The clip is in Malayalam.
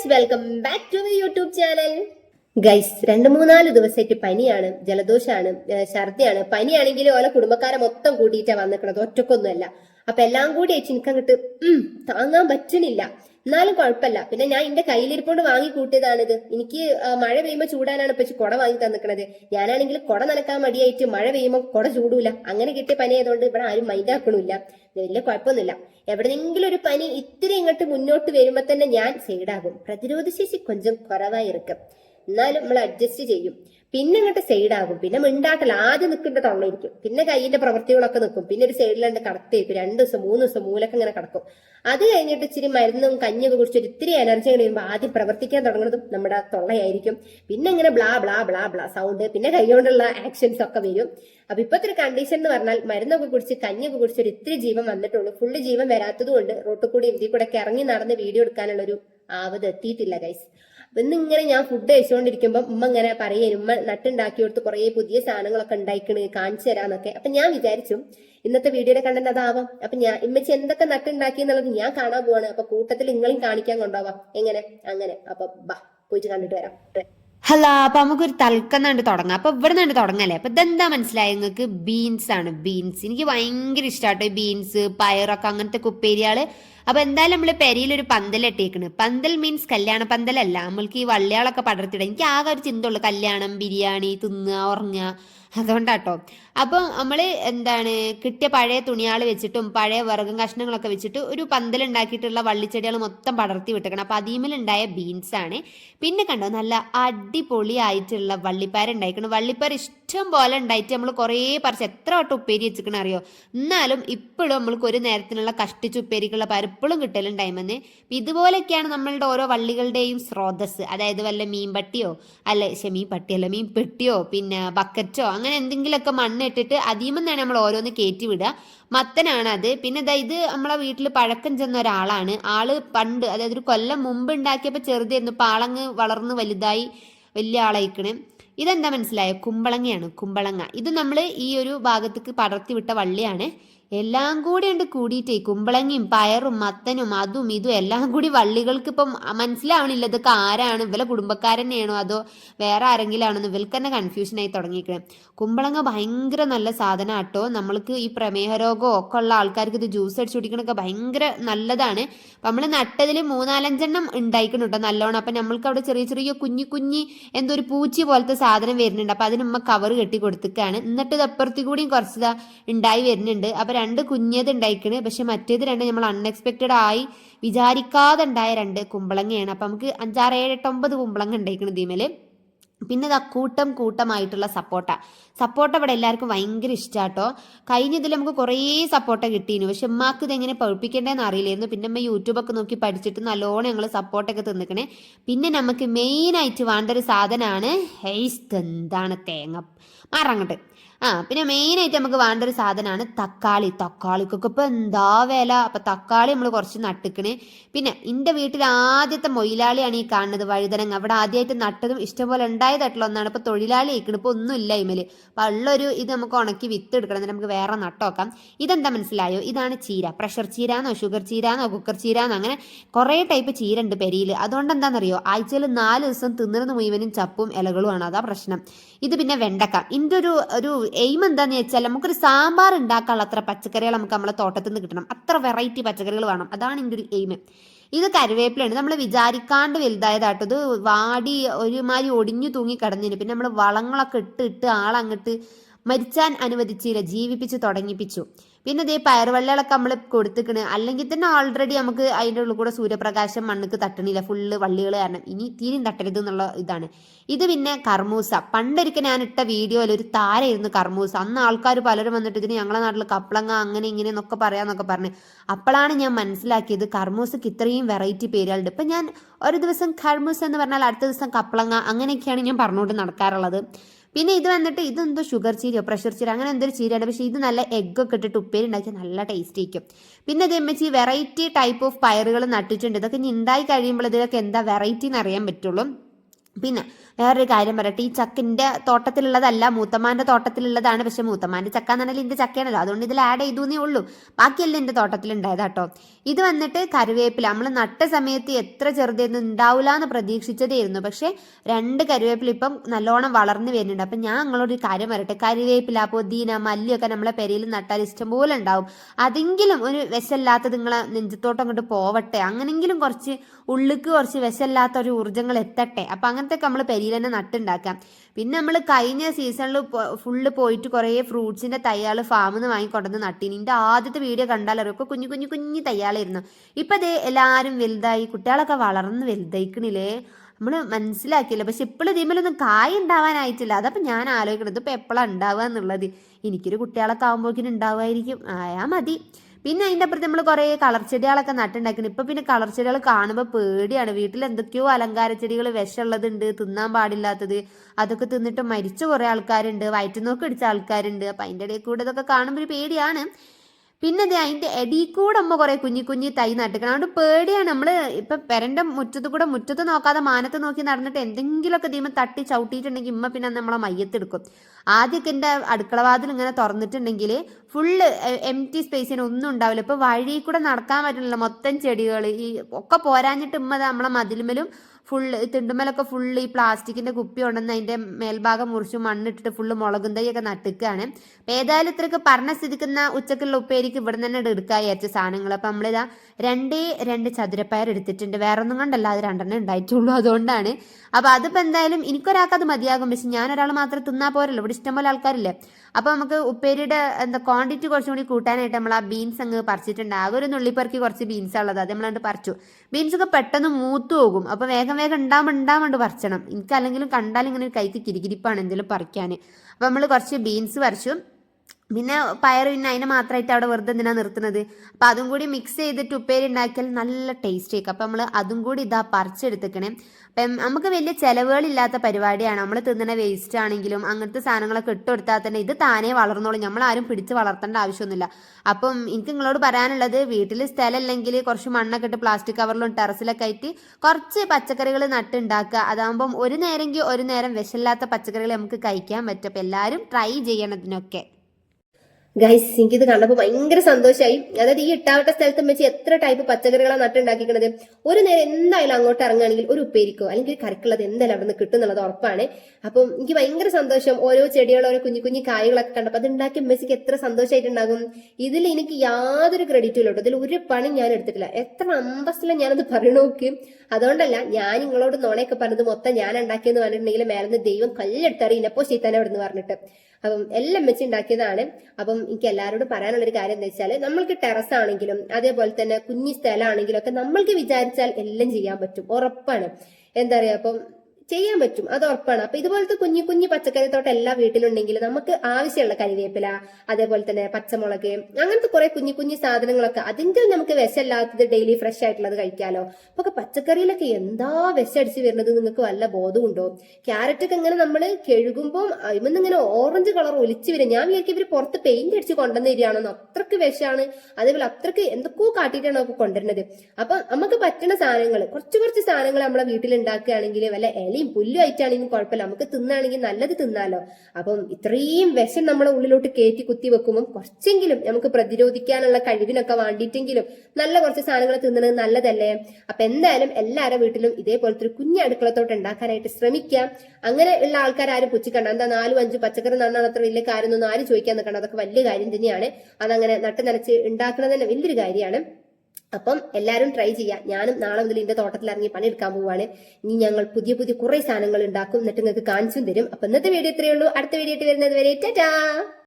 Guys welcome back to my YouTube channel. Guys രണ്ട് മൂന്നാൽ ദിവസമായിട്ട് പനിയാണ് ജലദോഷമാണ് ഛർദിയാണ്. പനിയാണെങ്കിൽ ഓല കുടുംബക്കാരെ മൊത്തം കൂട്ടിയിട്ടാണ് വന്നിക്കണത് ഒറ്റക്കൊന്നുമല്ല. അപ്പൊ എല്ലാം കൂടി ആയിട്ട് എനിക്കങ്ങോട്ട് താങ്ങാൻ പറ്റണില്ല. എന്നാലും കുഴപ്പമില്ല. പിന്നെ ഞാൻ എന്റെ കയ്യിലിരിപ്പോണ്ട് വാങ്ങി കൂട്ടിയതാണിത്. എനിക്ക് മഴ പെയ്യുമ്പോൾ ചൂടാനാണ് ഇപ്പൊ കുട വാങ്ങി തന്നിക്കണത്. ഞാനാണെങ്കിൽ കുട നനക്കാൻ മടിയായിട്ട് മഴ പെയ്യുമ്പോൾ കുട ചൂടൂല. അങ്ങനെ കിട്ടിയ പനി ആയതുകൊണ്ട് ഇവിടെ ആരും മൈൻഡ് ആക്കണില്ല. വലിയ കുഴപ്പമൊന്നുമില്ല. എവിടെന്നെങ്കിലും ഒരു പനി ഇത്തിരി ഇങ്ങോട്ട് മുന്നോട്ട് വരുമ്പോ തന്നെ ഞാൻ സൈഡാകും. പ്രതിരോധ ശേഷി കൊഞ്ചം കുറവായിരിക്കും. എന്നാലും നമ്മൾ അഡ്ജസ്റ്റ് ചെയ്യും. പിന്നെ ഇങ്ങോട്ട് സൈഡാകും പിന്നെ മിണ്ടാട്ടല്ല. ആദ്യം നിൽക്കേണ്ട തൊള്ളയിരിക്കും. പിന്നെ കൈയിന്റെ പ്രവൃത്തികളൊക്കെ നിൽക്കും. പിന്നെ ഒരു സൈഡിലുണ്ട് കടത്തേക്കും രണ്ടു ദിവസം മൂന്ന് ദിവസം മൂലൊക്കെ ഇങ്ങനെ കിടക്കും. അത് കഴിഞ്ഞിട്ട് ഇച്ചിരി മരുന്നും കഞ്ഞൊക്കെ കുടിച്ചിട്ട് ഇത്തിരി എനർജി ഇങ്ങനെ വരുമ്പോൾ ആദ്യം പ്രവർത്തിക്കാൻ തുടങ്ങുന്നതും നമ്മുടെ തൊള്ളയായിരിക്കും. പിന്നെ ഇങ്ങനെ blah blah blah blah sound പിന്നെ കൈകൊണ്ടുള്ള ആക്ഷൻസ് ഒക്കെ വരും. അപ്പൊ ഇപ്പത്തെ ഒരു കണ്ടീഷൻ എന്ന് പറഞ്ഞാൽ മരുന്നൊക്കെ കുടിച്ച് കഞ്ഞൊക്കെ കുടിച്ച് ഒരു ഇത്തിരി ജീവൻ വന്നിട്ടുള്ളൂ. ഫുള്ള് ജീവൻ വരാത്തത് കൊണ്ട് റോട്ടിൽ കൂടി ഇതിൽ കൂടെ ഇറങ്ങി നടന്ന് വീഡിയോ എടുക്കാനുള്ള ഒരു ആവത് എത്തിയിട്ടില്ല ഗൈസ് അപ്പൊ ഇന്ന് ഇങ്ങനെ ഞാൻ ഫുഡ് കഴിച്ചുകൊണ്ടിരിക്കുമ്പോൾ ഉമ്മ ഇങ്ങനെ പറയും ഉമ്മ നട്ടുണ്ടാക്കി കൊടുത്ത് കുറേ പുതിയ സാധനങ്ങളൊക്കെ ഉണ്ടായിക്കണ് കാണിച്ചു തരാന്നൊക്കെ. അപ്പൊ ഞാൻ വിചാരിച്ചു ഇന്നത്തെ വീഡിയോയുടെ കണ്ടന്റ് അതാവാം? അപ്പൊ ഞാൻ ഇമ്മച്ചി എന്തൊക്കെ നട്ടുണ്ടാക്കി എന്നുള്ളത് ഞാൻ കാണാൻ പോവാണ്. അപ്പൊ കൂട്ടത്തിൽ നിങ്ങളും കാണിക്കാൻ കൊണ്ടുപോവാം. എങ്ങനെ? അങ്ങനെ. അപ്പൊ ബാ പോയിട്ട് കണ്ടിട്ട് വരാം. ഹലോ അപ്പൊ നമുക്കൊരു തൽക്കുന്നുണ്ട് തുടങ്ങാം. അപ്പൊ ഇവിടെ നിന്നാണ് തുടങ്ങല്ലേ? അപ്പൊ ഇതെന്താ മനസ്സിലായി? നിങ്ങൾക്ക് ബീൻസ് ആണ്. ബീൻസ് എനിക്ക് ഭയങ്കര ഇഷ്ടമാട്ടോ ബീൻസ് പയറൊക്കെ അങ്ങനത്തെ കുപ്പേരിയാൾ അപ്പൊ എന്തായാലും നമ്മൾ പെരിയിലൊരു പന്തൽ ഇട്ടേക്കണ് പന്തൽ മീൻസ് കല്യാണ പന്തലല്ല. നമ്മൾക്ക് ഈ വള്ളിയാളൊക്കെ പടർത്തിട എനിക്ക് ആകെ ഒരു ചിന്ത ഉള്ളു. കല്യാണം ബിരിയാണി തിന്നുക ഉറങ്ങുക. അതുകൊണ്ടാട്ടോ. അപ്പോൾ നമ്മൾ എന്താണ് കിട്ടിയ പഴയ തുണിയാൾ വെച്ചിട്ടും പഴയ വിറകും കഷ്ണങ്ങളൊക്കെ വെച്ചിട്ട് ഒരു പന്തലുണ്ടാക്കിയിട്ടുള്ള വള്ളിച്ചെടികൾ മൊത്തം പടർത്തി വിട്ടേക്കണം. അപ്പോൾ അതീമിലുണ്ടായ ബീൻസ് ആണ്. പിന്നെ കണ്ടോ നല്ല അടിപൊളിയായിട്ടുള്ള വള്ളിപ്പാര ഉണ്ടായിക്കണം. വള്ളിപ്പാര ഇഷ്ടം പോലെ ഉണ്ടായിട്ട് നമ്മൾ കുറേ പറിച്ച് എത്ര വട്ടം ഉപ്പേരി വെച്ചിക്കണ അറിയോ? എന്നാലും ഇപ്പോഴും നമ്മൾക്ക് ഒരു നേരത്തിനുള്ള കഷ്ടിച്ച് ഉപ്പേരിക്കുള്ള പരിപ്പളും കിട്ടലുണ്ടായിമെന്ന് ഇതുപോലെയൊക്കെയാണ് നമ്മളുടെ ഓരോ വള്ളികളുടെയും സ്രോതസ് അതായത് വല്ല മീൻ പട്ടിയോ അല്ലെ ശെ മീൻ പട്ടിയല്ല മീൻ പെട്ടിയോ പിന്നെ ബക്കറ്റോ അങ്ങനെ എന്തെങ്കിലുമൊക്കെ മണ്ണ് ഇട്ടിട്ട് അതിമെന്നാണ് നമ്മൾ ഓരോന്ന് കയറ്റി വിടുക മത്തനാണ് അത്. പിന്നെ ദാ ഇത് നമ്മളെ വീട്ടിൽ പഴക്കം ചെന്ന ഒരാളാണ്. ആൾ പണ്ട് അതായത് ഒരു കൊല്ലം മുമ്പ് ഉണ്ടാക്കിയപ്പോൾ ചെറുതായിരുന്നു. പാളങ്ങ് വളർന്ന് വലുതായി വലിയ ആളായിക്കണ്. ഇതെന്താ മനസ്സിലായോ? കുമ്പളങ്ങയാണ് കുമ്പളങ്ങ. ഇത് നമ്മൾ ഈ ഒരു ഭാഗത്തേക്ക് പടർത്തി വിട്ട വള്ളിയാണ്. എല്ലാം കൂടി ഉണ്ട് കൂടിയിട്ടേ കുമ്പളങ്ങയും പയറും മത്തനും അതും ഇതും എല്ലാം കൂടി വള്ളികൾക്ക് ഇപ്പം മനസ്സിലാവണില്ല ഇതൊക്കെ ആരാണ് ഇവലെ കുടുംബക്കാരനെയാണോ അതോ വേറെ ആരെങ്കിലും ആണെന്ന് ഇവൽക്ക് തന്നെ കൺഫ്യൂഷൻ ആയി തുടങ്ങിയിരിക്കണേ കുമ്പളങ്ങ ഭയങ്കര നല്ല സാധനം ആട്ടോ നമ്മൾക്ക് ഈ പ്രമേഹ രോഗമോ ഒക്കെ ഉള്ള ആൾക്കാർക്ക് ഇത് ജ്യൂസ് അടിച്ചു കുടിക്കണൊക്കെ ഭയങ്കര നല്ലതാണ്. നമ്മൾ നട്ടതിൽ മൂന്നാലഞ്ചെണ്ണം ഉണ്ടായിക്കണം കേട്ടോ നല്ലോണം. അപ്പം നമ്മൾക്ക് അവിടെ ചെറിയ ചെറിയ കുഞ്ഞി കുഞ്ഞി എന്തോ ഒരു പൂച്ചി പോലത്തെ സാധനം വരുന്നുണ്ട്. അപ്പം അതിനുമ്മ കവർ കെട്ടി കൊടുത്തിക്കാണ്. എന്നിട്ട് ഇത് അപ്പുറത്തു കൂടിയും കുറച്ച് ഉണ്ടായി വരുന്നുണ്ട്. അപ്പം രണ്ട് കുഞ്ഞത് ഉണ്ടായിക്കണ് പക്ഷെ മറ്റേത് രണ്ട് നമ്മൾ അൺഎക്സ്പെക്റ്റഡ് ആയി വിചാരിക്കാതെ ഉണ്ടായ രണ്ട് കുമ്പളങ്ങയാണ്. അപ്പം നമുക്ക് അഞ്ചാറ് ഏഴ് എട്ട് ഒമ്പത് കുമ്പളങ്ങ ഉണ്ടായിക്കണ് ഇതിമേൽ. പിന്നെ ഇതാ കൂട്ടം കൂട്ടമായിട്ടുള്ള സപ്പോർട്ട സപ്പോട്ട ഇവിടെ എല്ലാവർക്കും ഭയങ്കര ഇഷ്ടാട്ടോ. കഴിഞ്ഞതിൽ നമുക്ക് കുറേ സപ്പോട്ട കിട്ടിയിരുന്നു. പക്ഷെ ഉമ്മാക്ക് ഇതെങ്ങനെ പഴുപ്പിക്കേണ്ടതെന്ന് അറിയില്ലായിരുന്നു. പിന്നെ അമ്മ യൂട്യൂബൊക്കെ നോക്കി പഠിച്ചിട്ട് നല്ലോണം ഞങ്ങൾ സപ്പോട്ടൊക്കെ തിന്നിക്കണേ. പിന്നെ നമുക്ക് മെയിനായിട്ട് വേണ്ട ഒരു സാധനമാണ് ഹെയ്സ്റ്റ് എന്താണ് തേങ്ങ? മാറങ്ങട്ട് ആ പിന്നെ മെയിനായിട്ട് നമുക്ക് വേണ്ട ഒരു സാധനമാണ് തക്കാളി. തക്കാളിക്കൊക്കെ ഇപ്പൊ എന്താ വില? അപ്പൊ തക്കാളി നമ്മൾ കുറച്ച് നട്ടിക്കണേ. പിന്നെ എന്റെ വീട്ടിൽ ആദ്യത്തെ മൊയിലാളിയാണ് ഈ കാണുന്നത് വഴുതനങ്ങ. അവിടെ ആദ്യമായിട്ട് നട്ടതും ഇഷ്ടംപോലെ ഉണ്ടായതായിട്ടുള്ള ഒന്നാണ്. ഇപ്പൊ തൊഴിലാളി ഇരിക്കണം ഇപ്പൊ ഒന്നും ഇല്ല ഇമൽ അപ്പൊ ഉള്ളൊരു ഇത് നമുക്ക് ഉണക്കി വിത്ത് എടുക്കണം നമുക്ക് വേറെ നട്ടോക്കാം ഇതെന്താ മനസ്സിലായോ? ഇതാണ് ചീര. പ്രഷർ ചീരാന്നോ? ഷുഗർ ചീരാന്നോ? കുക്കർ ചീരാന്നോ? അങ്ങനെ കുറേ ടൈപ്പ് ചീര ഉണ്ട് പെരിയിൽ അതുകൊണ്ട് എന്താണെന്നറിയോ ആഴ്ചയിൽ നാല് ദിവസം തിന്നിരുന്ന മുഴുവനും ചപ്പും ഇലകളുമാണ് അതാ പ്രശ്നം. ഇത് പിന്നെ വെണ്ടക്ക. ഇതിന്റെ ഒരു ഒരു എയിം എന്താന്ന് വെച്ചാൽ നമുക്കൊരു സാമ്പാർ ഉണ്ടാക്കാനുള്ള അത്ര പച്ചക്കറികൾ നമുക്ക് നമ്മളെ തോട്ടത്തിൽ നിന്ന് കിട്ടണം. അത്ര വെറൈറ്റി പച്ചക്കറികൾ വേണം. അതാണ് ഇതിന്റെ ഒരു എയിം ഇത് കരുവേപ്പിലയാണ് നമ്മൾ വിചാരിക്കാണ്ട് വലുതായതാട്ടോ. ഇത് വാടി ഒരുമാതിരി ഒടിഞ്ഞു തൂങ്ങി കിടന്നിന്. പിന്നെ നമ്മൾ വളങ്ങളൊക്കെ ഇട്ട് ഇട്ട് ആളങ്ങട്ട് മരിച്ചാൻ അനുവദിച്ചില്ല. ജീവിപ്പിച്ച് തുടങ്ങിപ്പിച്ചു. പിന്നെ ഇതേ പയറുവള്ളികളൊക്കെ നമ്മൾ കൊടുത്തിക്കണ്. അല്ലെങ്കിൽ തന്നെ ഓൾറെഡി നമുക്ക് അതിന്റെ ഉള്ളിൽ കൂടെ സൂര്യപ്രകാശം മണ്ണുക്ക് തട്ടണില്ല. ഫുള്ള് വള്ളികൾ കാരണം ഇനി തീരും തട്ടരുത് എന്നുള്ള ഇതാണ്. ഇത് പിന്നെ കർമൂസ. പണ്ടൊരിക്കൽ ഞാൻ ഇട്ട വീഡിയോയിൽ ഒരു താരയിരുന്നു കർമൂസ. അന്ന് ആൾക്കാർ പലരും വന്നിട്ട് ഇതിന് ഞങ്ങളെ നാട്ടിൽ കപ്പളങ്ങ അങ്ങനെ ഇങ്ങനെ എന്നൊക്കെ പറയാന്നൊക്കെ പറഞ്ഞ്. അപ്പോഴാണ് ഞാൻ മനസ്സിലാക്കിയത് കർമൂസക്ക് ഇത്രയും വെറൈറ്റി പേരുകളുണ്ട്. ഇപ്പം ഞാൻ ഒരു ദിവസം കർമൂസ എന്ന് പറഞ്ഞാൽ അടുത്ത ദിവസം കപ്പളങ്ങ അങ്ങനെയൊക്കെയാണ് ഞാൻ പറഞ്ഞുകൊണ്ട് നടക്കാറുള്ളത്. പിന്നെ ഇത് വന്നിട്ട് ഇതെന്തോ ഷുഗർ ചീരയോ പ്രഷർ ചീര അങ്ങനെ എന്തൊരു ചീരയാണ് പക്ഷേ ഇത് നല്ല എഗ്ഗൊക്കെ ഇട്ടിട്ട് ഉപ്പേരി ഉണ്ടാക്കിയാൽ നല്ല ടേസ്റ്റ് ആയിരിക്കും. പിന്നെ ഇത് എമ്മച്ചി വെറൈറ്റി ടൈപ്പ് ഓഫ് പയറുകൾ നട്ടിട്ടുണ്ട്. ഇതൊക്കെ ഇനി ഉണ്ടായി കഴിയുമ്പോൾ ഇതിലൊക്കെ എന്താ വെറൈറ്റി എന്ന് അറിയാൻ പറ്റുള്ളൂ. പിന്നെ വേറൊരു കാര്യം പറയട്ടെ. ഈ ചക്കിന്റെ തോട്ടത്തിലുള്ളതല്ല മൂത്തമാന്റെ തോട്ടത്തിലുള്ളതാണ്. പക്ഷെ മൂത്തമാന്റെ ചക്ക എന്ന് ഇതിന്റെ ചക്കയാണല്ലോ. അതുകൊണ്ട് ഇതിൽ ആഡ് ചെയ്തു ഉള്ളൂ. ബാക്കിയെല്ലാം എന്റെ തോട്ടത്തിലുണ്ടായതാ കേട്ടോ ഇത് വന്നിട്ട് കരുവേപ്പില നമ്മൾ നട്ട സമയത്ത് എത്ര ചെറുതൊന്നും ഉണ്ടാവില്ല എന്ന് പ്രതീക്ഷിച്ചതായിരുന്നു. പക്ഷെ രണ്ട് കരുവേപ്പില ഇപ്പം നല്ലോണം വളർന്നു വരുന്നുണ്ട്. അപ്പം ഞാൻ നിങ്ങളോട് ഒരു കാര്യം പറയട്ടെ. കരുവേപ്പില പൊതീന മല്ലിയൊക്കെ നമ്മളെ പെരയിൽ നട്ടാൽ ഇഷ്ടംപോലെ ഉണ്ടാവും. അതെങ്കിലും ഒരു വിശമില്ലാത്തത് നിങ്ങളെ നെഞ്ചത്തോട്ടം അങ്ങോട്ട് പോവട്ടെ. അങ്ങനെങ്കിലും കുറച്ച് ഉള്ളിക്ക് കുറച്ച് വിശമില്ലാത്ത ഒരു ഊർജങ്ങൾ എത്തട്ടെ. അപ്പം അങ്ങനത്തെ നമ്മൾ തന്നെ നട്ടുണ്ടാക്കാം. പിന്നെ നമ്മൾ കഴിഞ്ഞ സീസണിൽ ഫുള്ള് പോയിട്ട് കുറേ ഫ്രൂട്ട്സിന്റെ തയ്യാൾ ഫാമിൽ നിന്ന് വാങ്ങിക്കൊണ്ടുവന്ന് നട്ടീനി. ഇതിന്റെ ആദ്യത്തെ വീഡിയോ കണ്ടാലോ ഒക്കെ കുഞ്ഞു കുഞ്ഞു കുഞ്ഞു തയ്യാളായിരുന്നു. ഇപ്പൊ അതേ എല്ലാവരും വലുതായി കുട്ടികളൊക്കെ വളർന്ന് വലുതായിക്കണില്ലേ? നമ്മൾ മനസ്സിലാക്കിയില്ല. പക്ഷെ ഇപ്പോഴും ഇതിമേലൊന്നും കായ ഉണ്ടാവാനായിട്ടില്ല അതപ്പോൾ ഞാൻ ആലോചിക്കണത് ഇപ്പോൾ എപ്പോഴാണ് ഉണ്ടാവുക എന്നുള്ളത് എനിക്കൊരു കുട്ടികളൊക്കെ ആകുമ്പോഴേക്കും ഉണ്ടാവുമായിരിക്കും ആയാ മതി. പിന്നെ അതിന്റെ അപ്പുറത്ത് നമ്മൾ കുറേ കളർ ചെടികളൊക്കെ നട്ടുണ്ടാക്കണം. ഇപ്പം പിന്നെ കളർ ചെടികൾ കാണുമ്പോൾ പേടിയാണ്. വീട്ടിൽ എന്തൊക്കെയോ അലങ്കാര ചെടികൾ വിഷമുള്ളതുണ്ട് തിന്നാൻ പാടില്ലാത്തത് അതൊക്കെ തിന്നിട്ട് മരിച്ച കുറേ ആൾക്കാരുണ്ട് വയറ്റുനോക്ക് അടിച്ച ആൾക്കാരുണ്ട്. അപ്പം അതിന്റെ ഇടയിൽ കൂടെ ഇതൊക്കെ കാണുമ്പോൾ ഒരു പേടിയാണ്. പിന്നെ ദേ അതിന്റെ എടീ കൂടെ അമ്മ കുറേ കുഞ്ഞി കുഞ്ഞി തൈ നട്ടിക്കണം. അതുകൊണ്ട് പേടിയാണ്. നമ്മൾ ഇപ്പൊ പെരന്റെ മുറ്റത്ത് കൂടെ മുറ്റത്ത് നോക്കാതെ മാനത്ത് നോക്കി നടന്നിട്ട് എന്തെങ്കിലുമൊക്കെ ദീമ തട്ടി ചവിട്ടിയിട്ടുണ്ടെങ്കിൽ ഇമ്മ പിന്നെ നമ്മളെ മയ്യത്തെടുക്കും ആദ്യമൊക്കെ എന്റെ അടുക്കളവാതിൽ ഇങ്ങനെ തുറന്നിട്ടുണ്ടെങ്കിൽ ഫുള്ള് എം ടി സ്പേസിന് ഒന്നും ഉണ്ടാവില്ല. ഇപ്പോൾ വഴി കൂടെ നടക്കാൻ പറ്റുന്നില്ല. മൊത്തം ചെടികൾ ഈ ഒക്കെ പോരാഞ്ഞിട്ട് ഇമ്മ നമ്മളെ മതിലുമലും ഫുള്ള് തിണ്ടുമ്മലൊക്കെ ഫുള്ള് ഈ പ്ലാസ്റ്റിക്കിന്റെ കുപ്പി ഉണ്ടെന്ന് അതിന്റെ മേൽഭാഗം മുറിച്ച് മണ്ണിട്ടിട്ട് ഫുള്ള് മുളകും തൈയൊക്കെ നട്ടിക്കുകയാണ് അപ്പൊ ഏതായാലും ഇത്രയൊക്കെ പറഞ്ഞ സ്ഥിതിക്കുന്ന ഉച്ചക്കുള്ള ഉപ്പേരിക്ക് ഇവിടെ തന്നെ എടുക്കാൻ വിചാരിച്ച സാധനങ്ങൾ അപ്പൊ നമ്മളിതാ രണ്ടേ രണ്ട് ചതുരപ്പയർ എടുത്തിട്ടുണ്ട്. വേറെ ഒന്നും കൊണ്ടല്ല അത് രണ്ടെണ്ണം ഉണ്ടായിട്ടുള്ളൂ അതുകൊണ്ടാണ്. അപ്പൊ അതിപ്പോ എന്തായാലും എനിക്കൊരാൾക്ക് അത് മതിയാകും. പക്ഷെ ഞാൻ ഒരാൾ മാത്രം തിന്നാ പോരല്ലോ. ഇവിടെ ഇഷ്ടംപോലെ ആൾക്കാരില്ലേ. അപ്പൊ നമുക്ക് ഉപ്പേരിയുടെ എന്താ ക്വാണ്ടിറ്റി കുറച്ചും കൂടി കൂട്ടാനായിട്ട് നമ്മൾ ആ ബീൻസ് അങ്ങ് പറിച്ചിട്ടുണ്ട്. ആകെ ഒരു നുള്ളിപ്പറക്കി കുറച്ച് ബീൻസ് ഉള്ളത്. അത് നമ്മളത് പറിച്ചു. ബീൻസ് ഒക്കെ പെട്ടെന്ന് മൂത്തു പോകും. അപ്പൊ വേഗം വേഗം വേഗം ഉണ്ടാകുമ്പോൾ ഉണ്ടാകുമ്പോൾ പറിച്ചണം. എനിക്ക് അല്ലെങ്കിലും കണ്ടാൽ ഇങ്ങനെ കൈക്ക് കിരികിരിപ്പാണ് എന്തെങ്കിലും പറിക്കാൻ. അപ്പോൾ നമ്മൾ കുറച്ച് ബീൻസ് പറിച്ചു. പിന്നെ പയർ പിന്നെ അതിനെ മാത്രമായിട്ട് അവിടെ വെറുതെ എന്തിനാ നിർത്തുന്നത്? അപ്പം അതും കൂടി മിക്സ് ചെയ്തിട്ട് ഉപ്പേരി ഉണ്ടാക്കിയാൽ നല്ല ടേസ്റ്റ് ആയിരിക്കും. അപ്പം നമ്മൾ അതും കൂടി ഇതാ പറിച്ചെടുത്തേക്കണേ. അപ്പം നമുക്ക് വലിയ ചിലവുകളില്ലാത്ത പരിപാടിയാണ്. നമ്മൾ തിന്നണ വേസ്റ്റ് ആണെങ്കിലും അങ്ങനത്തെ സാധനങ്ങളൊക്കെ ഇട്ട് കൊടുത്താൽ തന്നെ ഇത് താനേ വളർന്നോളും. നമ്മൾ ആരും പിടിച്ച് വളർത്തേണ്ട ആവശ്യമൊന്നുമില്ല. അപ്പം എനിക്ക് നിങ്ങളോട് പറയാനുള്ളത് വീട്ടിൽ സ്ഥലമില്ലെങ്കിൽ കുറച്ച് മണ്ണൊക്കെ ഇട്ട് പ്ലാസ്റ്റിക് കവറിലും ടെറസിലൊക്കെ ആയിട്ട് കുറച്ച് പച്ചക്കറികൾ നട്ടുണ്ടാക്കുക. അതാകുമ്പം ഒരു നേരമെങ്കിൽ ഒരു നേരം വിഷമില്ലാത്ത പച്ചക്കറികൾ നമുക്ക് കഴിക്കാൻ പറ്റും. അപ്പം എല്ലാവരും ട്രൈ ചെയ്യണം ഇതിനൊക്കെ ഗൈസ് എനിക്കിത് കണ്ടപ്പോൾ ഭയങ്കര സന്തോഷമായി അതായത് ഈ ഇട്ടാവട്ട സ്ഥലത്തും വെച്ച് എത്ര ടൈപ്പ് പച്ചക്കറികളാണ് നട്ടുണ്ടാക്കിക്കണത്. ഒരു നേരം എന്തായാലും അങ്ങോട്ട് ഇറങ്ങുകയാണെങ്കിൽ ഒരു ഉപ്പേരിക്കോ അല്ലെങ്കിൽ കരക്കുള്ളത് എന്തായാലും അവിടെ നിന്ന് കിട്ടും എന്നുള്ളത് ഉറപ്പാണ്. അപ്പം എനിക്ക് ഭയങ്കര സന്തോഷം ഓരോ ചെടികളും ഓരോ കുഞ്ഞു കുഞ്ഞു കായകളൊക്കെ കണ്ടപ്പോൾ അത് ഉണ്ടാക്കി മെസ്സിക്ക് എത്ര സന്തോഷമായിട്ടുണ്ടാകും ഇതിൽ എനിക്ക് യാതൊരു ക്രെഡിറ്റും ഇല്ല ഇതിൽ ഒരു പണി ഞാൻ എടുത്തിട്ടില്ല. എത്ര അന്തസ്സില ഞാനത് പറയണോക്ക് അതുകൊണ്ടല്ല ഞാൻ നിങ്ങളോട് നോണയൊക്കെ പറഞ്ഞത് മൊത്തം ഞാൻ ഉണ്ടാക്കിയെന്ന് പറഞ്ഞിട്ടുണ്ടെങ്കിൽ മേലെ ദൈവം കല്ലെടുത്തറിയില്ലപ്പോ ശീത്താനെ അവിടെ നിന്ന് പറഞ്ഞിട്ട്. അപ്പം എല്ലാം വെച്ച് ഉണ്ടാക്കിയതാണ് അപ്പം എനിക്ക് എല്ലാവരോടും പറയാനുള്ളൊരു കാര്യം എന്താ വെച്ചാൽ നമ്മൾക്ക് ടെറസ് ആണെങ്കിലും അതേപോലെ തന്നെ കുഞ്ഞി സ്ഥലമാണെങ്കിലും ഒക്കെ നമ്മൾക്ക് വിചാരിച്ചാൽ എല്ലാം ചെയ്യാൻ പറ്റും. ഉറപ്പാണ്. എന്താ പറയുക അപ്പം ചെയ്യാൻ പറ്റും. അത് ഉറപ്പാണ്. അപ്പൊ ഇതുപോലത്തെ കുഞ്ഞു കുഞ്ഞു പച്ചക്കറി തോട്ടം എല്ലാ വീട്ടിലുണ്ടെങ്കിൽ നമുക്ക് ആവശ്യമുള്ള കരിവേപ്പില അതേപോലെ തന്നെ പച്ചമുളക് അങ്ങനത്തെ കുറെ കുഞ്ഞു കുഞ്ഞു സാധനങ്ങളൊക്കെ അതിന്റെ നമുക്ക് വിഷമില്ലാത്തത് ഡെയിലി ഫ്രഷ് ആയിട്ടുള്ളത് കഴിക്കാലോ. അപ്പൊ പച്ചക്കറിയിലൊക്കെ എന്താ വിഷമടിച്ച് വരുന്നത് നിങ്ങൾക്ക് വല്ല ബോധമുണ്ടോ ക്യാരറ്റ് ഒക്കെ ഇങ്ങനെ നമ്മൾ കഴുകുമ്പോൾ ഇവന്ന് ഇങ്ങനെ ഓറഞ്ച് കളർ ഒലിച്ചു വരും. ഞാൻ വിചാരിക്കും ഇവർ പുറത്ത് പെയിന്റ് അടിച്ച് കൊണ്ടുവന്ന് അത്രയ്ക്ക് വിഷമാണ് അതേപോലെ അത്രയ്ക്ക് എന്തൊക്കെയോ കാട്ടിയിട്ടാണ് ഒക്കെ കൊണ്ടുവരുന്നത്. അപ്പൊ നമുക്ക് പറ്റുന്ന സാധനങ്ങൾ കുറച്ച് കുറച്ച് സാധനങ്ങൾ നമ്മളെ വീട്ടിൽ ഉണ്ടാക്കുകയാണെങ്കിൽ വല്ല ഇലയും പുല്ലും ആയിട്ടാണെങ്കിലും കുഴപ്പമില്ല. നമുക്ക് തിന്നാണെങ്കിൽ നല്ലത് തിന്നാലോ. അപ്പം ഇത്രയും വിഷം നമ്മളെ ഉള്ളിലോട്ട് കയറ്റി കുത്തി വെക്കുമ്പോൾ കുറച്ചെങ്കിലും നമുക്ക് പ്രതിരോധിക്കാനുള്ള കഴിവിനൊക്കെ വേണ്ടിയിട്ടെങ്കിലും നല്ല കുറച്ച് സാധനങ്ങൾ തിന്നണത് നല്ലതല്ലേ? അപ്പൊ എന്തായാലും എല്ലാവരുടെ വീട്ടിലും ഇതേപോലത്തെ ഒരു കുഞ്ഞു അടുക്കളത്തോട്ട് ഉണ്ടാക്കാനായിട്ട് ശ്രമിക്കാം. അങ്ങനെ ഉള്ള ആൾക്കാർ ആരും എന്താ നാലും അഞ്ചു പച്ചക്കറി നന്നാണ്? അത്ര വലിയ കാര്യമൊന്നും ആരും ചോദിക്കാൻ നിൽക്കണം അതൊക്കെ വലിയ കാര്യം തന്നെയാണ്. അതങ്ങനെ നട്ട് നനച്ച് ഉണ്ടാക്കുന്നത് തന്നെ വലിയൊരു കാര്യമാണ്. അപ്പം എല്ലാവരും ട്രൈ ചെയ്യാം. ഞാനും നാളെ മുതൽ എന്റെ തോട്ടത്തിൽ ഇറങ്ങി പണിയെടുക്കാൻ പോവാണ്. ഇനി ഞങ്ങൾ പുതിയ പുതിയ കുറെ സാധനങ്ങൾ ഉണ്ടാക്കും. എന്നിട്ട് നിങ്ങൾക്ക് കാണിച്ചും തരും. അപ്പൊ ഇന്നത്തെ വീഡിയോ ഇത്രയേ ഉള്ളൂ. അടുത്ത വീഡിയോ ആയിട്ട് വരുന്നത് വരെ ടാറ്റാ